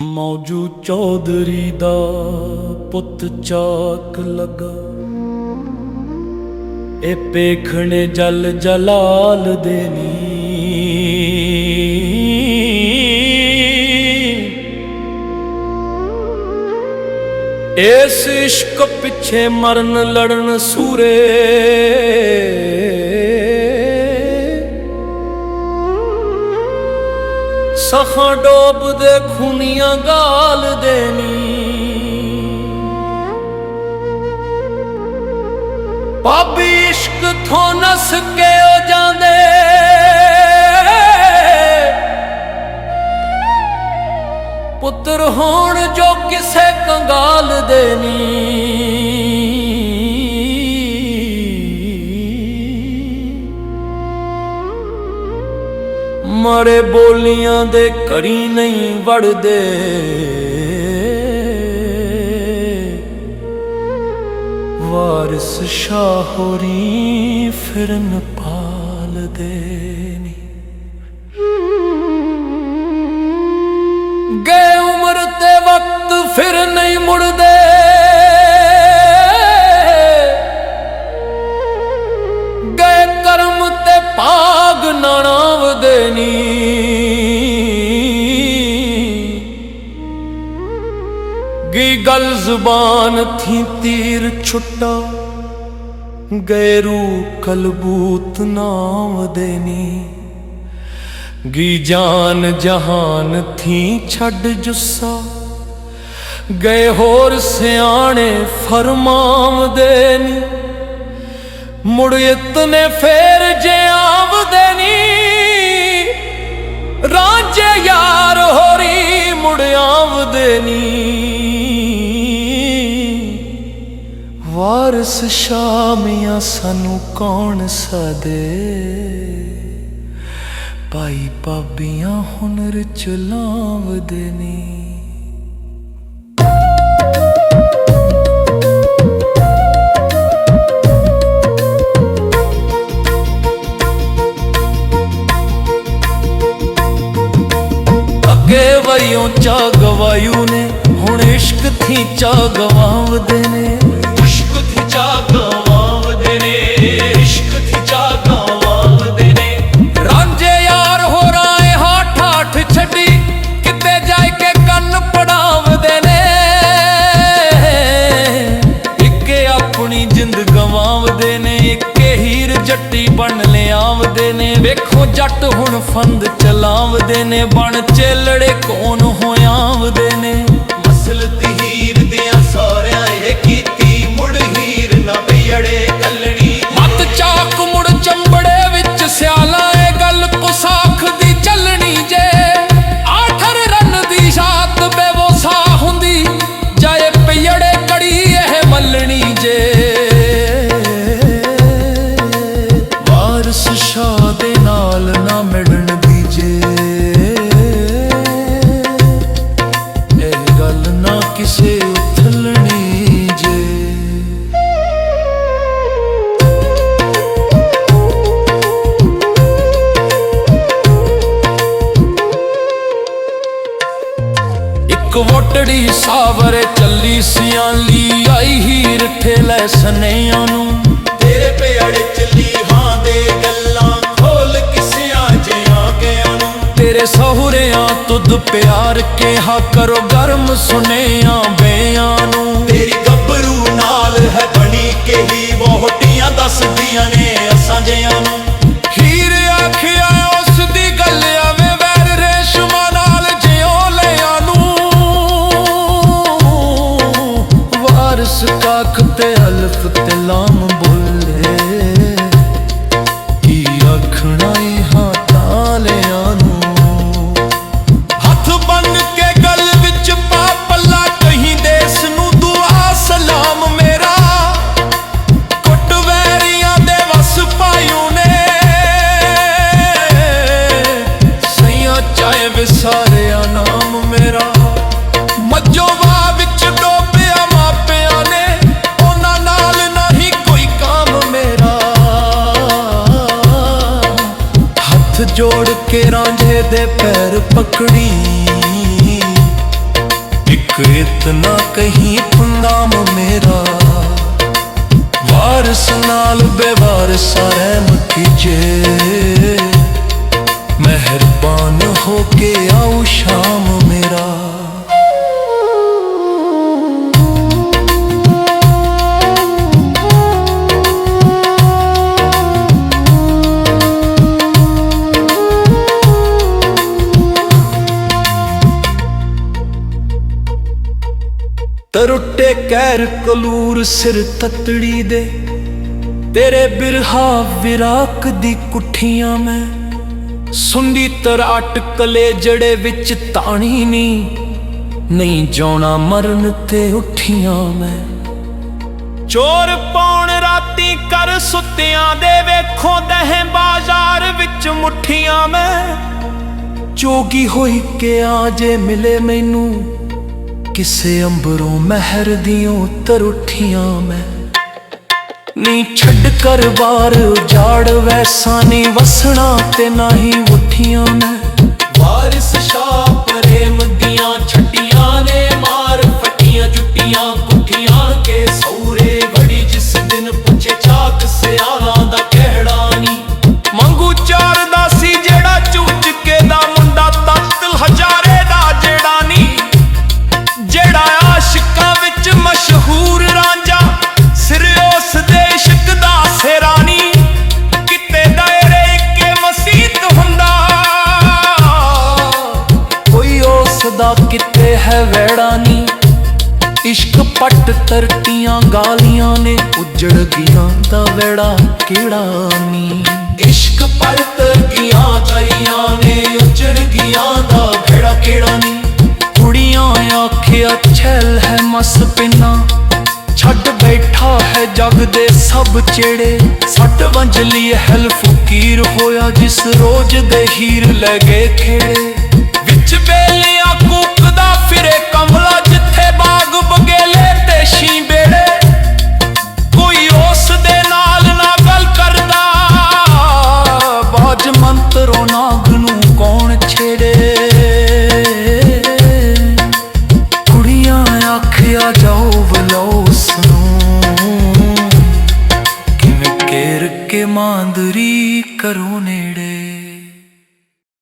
ਮੌਜੂ ਚੌਧਰੀ ਦਾ ਪੁੱਤ ਚਾਕ ਲਗਾ। ਇਹ ਪੇਖਣੇ ਜਲ ਜਲਾਲ ਦੇਨੀ ਇਸ ਇਸ਼ਕ ਪਿੱਛੇ ਮਰਨ ਲੜਨ ਸੂਰੇ। ਸਖਾਂ ਡੋਬਦੇ ਖੁਨੀਆਂ ਗਾਲ ਦੇਨੀ ਪਾਪੀ ਇਸ਼ਕ ਥੋਂ ਨਸ ਕੇ ਹੋ ਜਾਂਦੇ। ਪੁੱਤਰ ਹੋਣ ਜੋ ਕਿਸੇ ਕੰਗਾਲ ਦੇਨੀ ਮਰੇ ਬੋਲੀਆਂ ਦੇ ਕਰੀ ਨਹੀਂ ਵੜਦੇ। ਵਾਰਿਸ ਸ਼ਾਹ ਹੋਰੀ ਫਿਰਨ ਪਾਲਦੇ। ਗੀ ਗਲ ਜ਼ੁਬਾਨ ਥੀ ਤੀਰ ਛੁੱਟਾ, ਗਏ ਰੂ ਕਲਬੂਤ ਨਾਮ ਦੇਨੀ। ਗੀ ਜਾਨ ਜਹਾਨ ਥੀ ਛੱਡ ਜੁੱਸਾ, ਗਏ ਹੋਰ ਸਿਆਣੇ ਫਰਮਾਵਦੇ ਨੀ ਮੁੜ ਇਤਨੇ ਫੇਰ ਜੇ ਵਾਰਿਸ ਸ਼ਾਮੀਆਂ ਸਾਨੂੰ ਕੌਣ ਸਦੇ? ਭਾਈ ਪਾਬੀਆਂ ਹੁਨਰ ਚਲਾਵਦੇ ਨੇ। ਅੱਗੇ ਵਈਓ ਚਾ ਗਵਾਯੂ ਨੇ, ਹੁਣ ਇਸ਼ਕ ਥੀ ਚਾ ਗਵਾਵਦੇ ਨੇ। ਬਣ ਲਿਆਵਦੇ ਨੇ। ਵੇਖੋ ਜੱਟ ਹੁਣ ਫੰਦ ਚਲਾਵਦੇ ਨੇ। ਬਣ ਚੇਲੜੇ ਕੌਣ ਹੋਇਆਵਦੇ ਨੇ। ਵੋਟੜੀ ਸਾਵਰੇ ਚੱਲੀ ਸਿਆਂ ਆਈ ਹੀਰ ਠੇਲੇ ਸਨੇਆਂ ਨੂੰ। ਤੇਰੇ ਪਿਆੜੇ ਚੱਲੀ ਹਾਂ ਦੇ ਗੱਲਾਂ, ਖੋਲ ਕਿਸਿਆਂ ਜਿਆਂ ਗਿਆਂ ਨੂੰ। ਤੇਰੇ ਸਹੁਰਿਆਂ ਤੁਧ ਪਿਆਰ ਕਿਹਾ ਕਰੋ, ਗਰਮ ਸੁਨੇਆਂ ਬਿਆਂ ਨੂੰ। ਤੇਰੀ ਗੱਭਰੂ ਨਾਲ ਹੈ ਬਣੀ ਕਹੀ, ਵੋਹਟੀਆਂ ਦੱਸਦੀਆਂ ਤੇ ਅਲਫ ਤੇ ਜੋੜ ਕੇ ਰਾਂਝੇ ਦੇ ਪੈਰ ਪਕੜੀ। ਇੱਕ ਇਤਨਾ ਕਹੀਂ ਪੰਗਾ ਤਰੁੱਟੇ ਕਹਿਰ ਕਲੂਰ ਸਿਰ ਤਤੜੀ ਦੇ। ਤੇਰੇ ਬਿਰਹਾ ਵਿਰਾਕ ਦੀ ਕੁੱਠੀਆਂ ਮੈਂ। ਸੁੰਡੀ ਤਰ ਅਟਕਲੇ ਜੜੇ ਵਿੱਚ ਤਾਣੀ ਨੀ। ਨਹੀਂ ਜਾਣਾ ਮਰਨ ਤੇ ਉੱਠੀਆਂ ਮੈਂ। ਚੋਰ ਪਾਉਣ ਰਾਤੀ ਕਰ ਸੁੱਤਿਆਂ ਦੇ ਵੇਖੋ ਦਹਿ ਬਾਜ਼ਾਰ ਵਿੱਚ ਮੁੱਠੀਆਂ ਮੈਂ। ਚੋਗੀ ਹੋਈ ਕਿ ਆ ਜੇ ਮਿਲੇ ਮੈਨੂੰ। ਕਿਸੇ ਅੰਬਰੋਂ ਮਹਿਰ ਦੀਆਂ ਉੱਠੀਆਂ ਮੈਂ। ਨੀ ਛੱਡ ਕਰ ਬਾਰ ਉਜਾੜ ਵੈਸਾ ਨੀ ਵਸਣਾ ਤੇ ਨਹੀਂ ਉੱਠੀਆਂ ਮੈਂ। ਵਾਰਿਸ ਸ਼ਾਹ ਉਸ ਕਿਤੇ ਹੈ ਵੈੜਾ ਨੀ? ਇਸ਼ਕ ਪੱਟ ਤਰਤੀਆਂ ਗਾਲੀਆਂ ਨੇ, ਉਜੜ ਗਿਆ ਦਾ ਵੈੜਾ ਕਿਹੜਾ ਨੀ? ਇਸ਼ਕ ਪੱਟ ਤਰਤੀਆਂ ਗਾਲੀਆਂ ਨੇ, ਉਜੜ ਗਿਆ ਦਾ ਵੈੜਾ ਕਿਹੜਾ ਨੀ? ਕੁੜੀਆਂ ਆਖਿਆ ਛੈਲ ਹੈ ਮਸ ਪਿੰਨਾ। ਛੱਡ ਬੈਠਾ ਹੈ ਜਗ ਦੇ ਸਭ ਚੇੜੇ। ਸੱਟ ਵੰਜਲੀ ਹਲ ਫਕੀਰ ਹੋਇਆ ਜਿਸ ਰੋਜ ਦੇ ਹੀਰ ਲੈ ਗਏ ਖੇੜੇ।